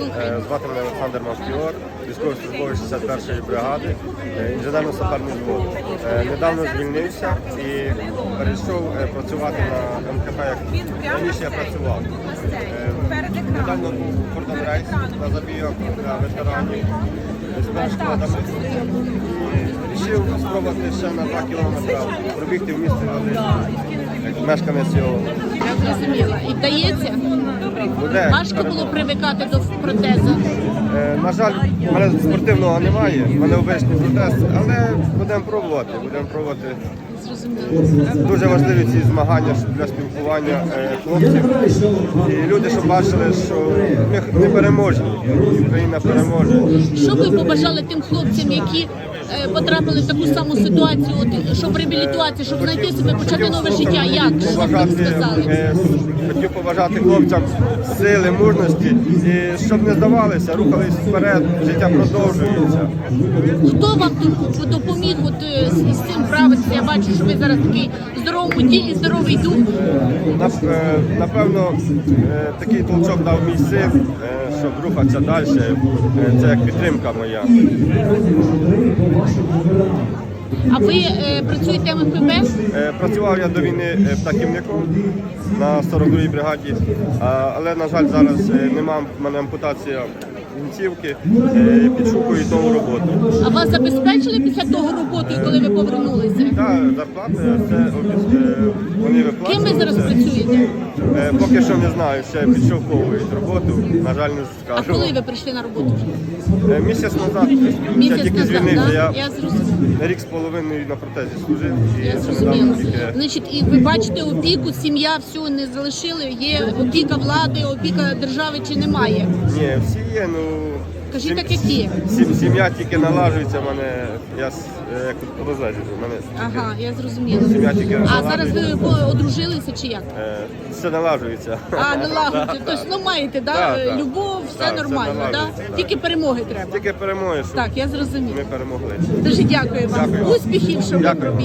Е, Звати мене Олександр Мавкіор, військовослужбовець 61-ї бригади, е, інженерно-саперний взвод. Е, Недавно звільнився і перейшов працювати на МКП, як раніше я працював. Недавно був кордон рейс на забійок для ветеранів з перешкодами. І вирішив спробувати ще на 2 кілометри пробігти в місті Волинь, як мешканець його. Я зрозуміла. І вдається? Буде Важко було привикати до протезу. Е, На жаль, в мене спортивного немає, в мене обичний протест, але будемо пробувати. Будемо пробувати. Зрозуміло. Дуже важливі ці змагання для спілкування е, хлопців. І люди, щоб бачили, що ми не переможні, Україна переможе. Що ви побажали тим хлопцям, які потрапили в таку саму ситуацію, от, щоб реабілітуватися, щоб знайти себе, почати нове життя? Як? Що ви сказали? е, хотів побажати хлопцям сили, мужності, і щоб не здавалися, рухались вперед, життя продовжується. Хто вам допоміг от, е, з цим правитися? Я бачу, що ви зараз такий здоровий тілі, здоровий дух. Е, Напевно, е, такий толчок дав мій син, е, щоб рухатися далі. Це як підтримка моя. А ви е, працюєте в МПБ? Е, Працював я до війни птахівником на 42-й бригаді, а- але, на жаль, зараз е, нема в мене ампутація кінцівки, е, підшукую нову роботу. А вас забезпечили після того роботи, коли ви повернулися? Та зарплати це обіц- е, вони Ким ви зараз працюєте? Е, Поки що не знаю, ще підшовковують роботу, на жаль, не А коли ви прийшли на роботу? Е, Місяць назад, я Місяць тільки назад, звільнився, да? я рік з половиною на протезі служив і Я зрозуміла. тільки. Значить, і ви бачите опіку, сім'я всю не залишили. Є опіка влади, опіка держави чи немає? Ні, всі є, ну. Кажіть так, як є. сім- Сім'я тільки налажується, в мене я с- е, як мене Ага, я зрозуміла. Сім'я тільки А зараз налагоджується. ви одружилися чи як? е, все налажується. А, налагоджуєте. Тобто, ну маєте, да? Так, так. любов, все все нормально, да? налагоджується, так. Тільки перемоги треба. Тільки перемоги, щоб Так, я зрозуміла. ми перемогли. Дуже дякую вам. Дякую. Успіхів, щоб ви Дякую. пробігли.